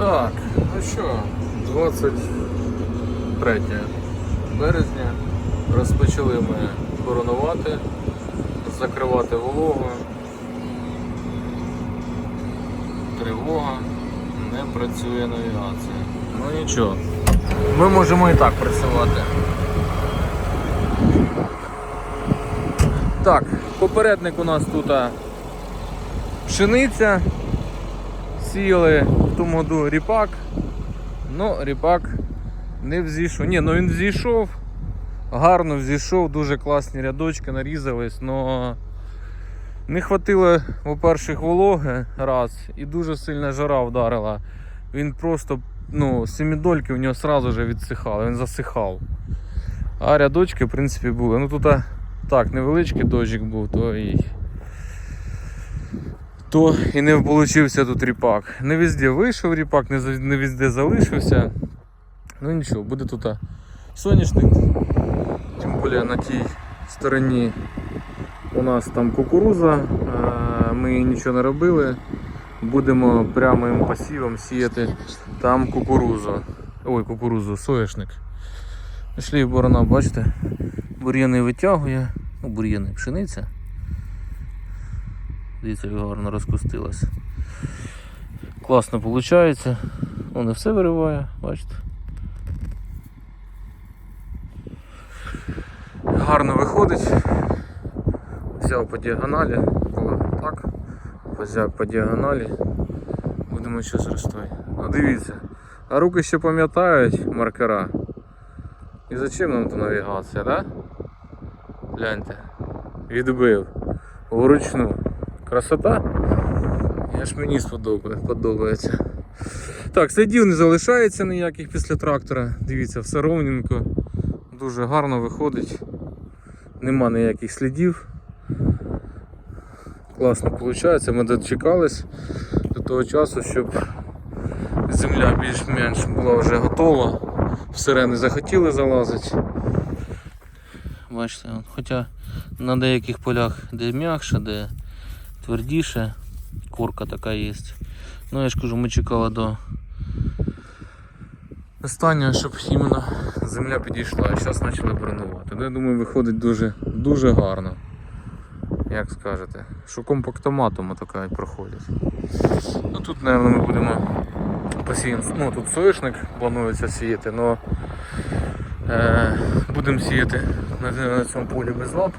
Так, ну що, 23 березня. Розпочали ми коронувати, закривати вологу. Тривога, не працює навігація. Ну нічого. Ми можемо і так працювати. Так, попередник у нас тут пшениця. Сіяли тому году ріпак. Ну, ріпак не взійшов. Ні, ну він взійшов. Гарно взійшов, дуже класні рядочки нарізались, але не хватило, по-перше, вологи раз, і дуже сильна жара вдарила. Він просто, ну, семідольки в нього одразу же відсихали, він засихав. А рядочки, в принципі, були. Ну тут так, невеличкий дощик був, то і то і не получився тут ріпак. Не везде вийшов ріпак, не, везде залишився. Ну нічого, буде тут соняшник. Тим більше на тій стороні у нас там кукуруза, ми нічого не робили. Будемо прямим посівом сіяти там кукурузу. Ой, кукурузу, соняшник. Шлів борона, бачите, бур'яни витягує, ну бур'яни, пшениця. Дивіться, як гарно розкустилась. Класно виходить. Воно все вириває, бачите. Гарно виходить. Взяв по діагоналі, було так. Взяв по діагоналі. Будемо щось ростати. Ну дивіться. А руки ще пам'ятають маркера. І зачем нам та навігація, да? Гляньте. Відбив. Вручну. Красота? Я ж мені сподобає- подобається. Так, слідів не залишається ніяких після трактора. Дивіться, все ровненько. Дуже гарно виходить. Нема ніяких слідів. Класно виходить. Ми дочекались до того часу, щоб земля більш-менш була вже готова. В сирени захотіли залазити. Бачите, хоча на деяких полях де м'якше, де твердіше, корка така є. Ну я ж кажу, ми чекали до останнього, щоб іменно земля підійшла. І зараз почали бронувати. Ну, я думаю, виходить дуже, дуже гарно. Як скажете, що компактоматом така і проходить. Ну тут, мабуть, ми будемо посіяти. Ну тут соєшник планується сіяти, але е, будемо сіяти на, на цьому полі без лап,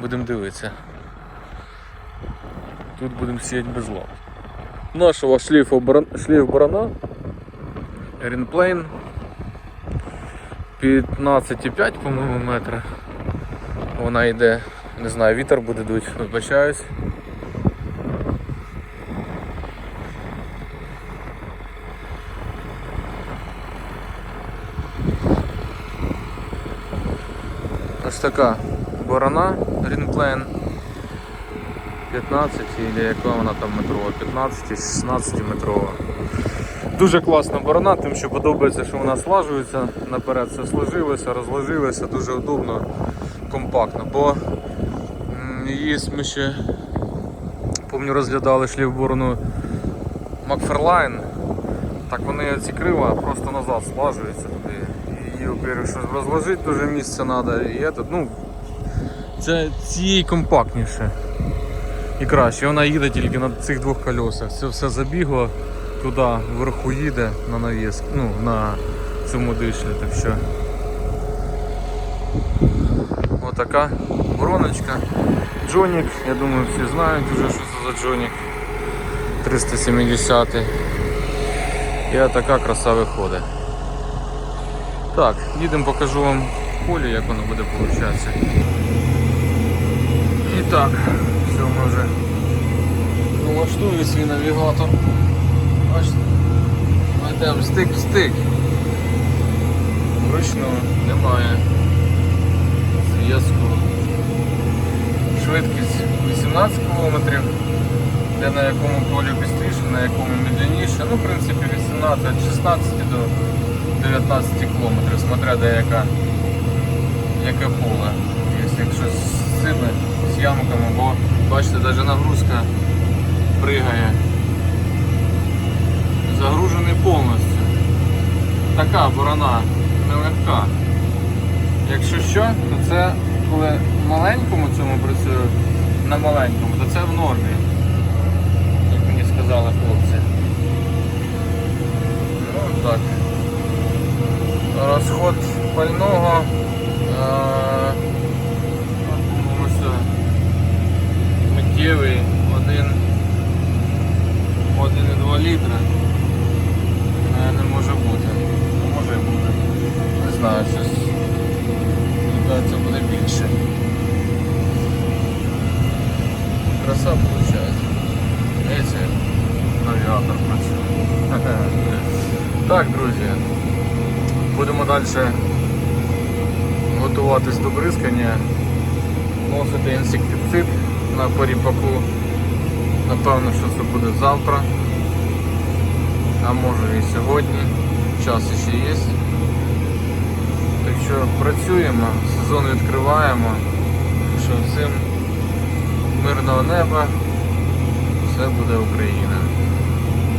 будемо дивитися. Тут будемо сіяти без лап. Нашого шліфу шліф барана Рінплейн 15,5 по-моєму метра. Вона йде, не знаю, вітер буде дуть, вибачаюсь. Ось така борона Рінплейн 15 или яка вона там метрова, 15 16 метрова. Дуже класна борона, тим що подобається, що вона слажується, наперед все сложилося, розложилося, дуже удобно, компактно. Бо її ми ще помню розглядали шлів борону Макферлайн. Так вони ці крила просто назад слажуються туди. Її, во-первых, розложити дуже місце треба. І это, ну, це цієї компактніше і краще. Вона їде тільки на цих двох колесах. Це все забігло туди, вверху їде на навіс, ну, на цьому дишлі. Так що отака вороночка. Джонік, я думаю, всі знають вже, що це за Джонік 370 І така краса виходить. Так, їдемо покажу вам поле, як воно буде получатися. І так, ми вже налаштую свій навігатор. Йдемо стик в стик. Вручну немає зв'язку. Швидкість 18 км, де на якому полі швидше, на якому медленніше. Ну, в принципі, 18 від 16 до 19 км, смотря де яка, яке поле. Якщо якщо з ямками, бо бачите, навіть нагрузка пригає. Загружений повністю. така борона, нелегка. Якщо що, то це коли в маленькому цьому працюю, на маленькому, то це в нормі. Як мені сказали хлопці. Ну так. Розход пального. е, ну, ось, е, Миттєвий 1 1,2 літра. Е, Не може бути. Може бути. Не знаю, щось. Це буде більше. Краса виходить. Дивіться, навігатор працює. Так, друзі. Будемо далі готуватись до бризкання. Носити інсектицид на поріпаку. Напевно, що це буде завтра. А може і сьогодні. Час ще є. Так що працюємо, сезон відкриваємо. Так що всім мирного неба. Все буде Україна.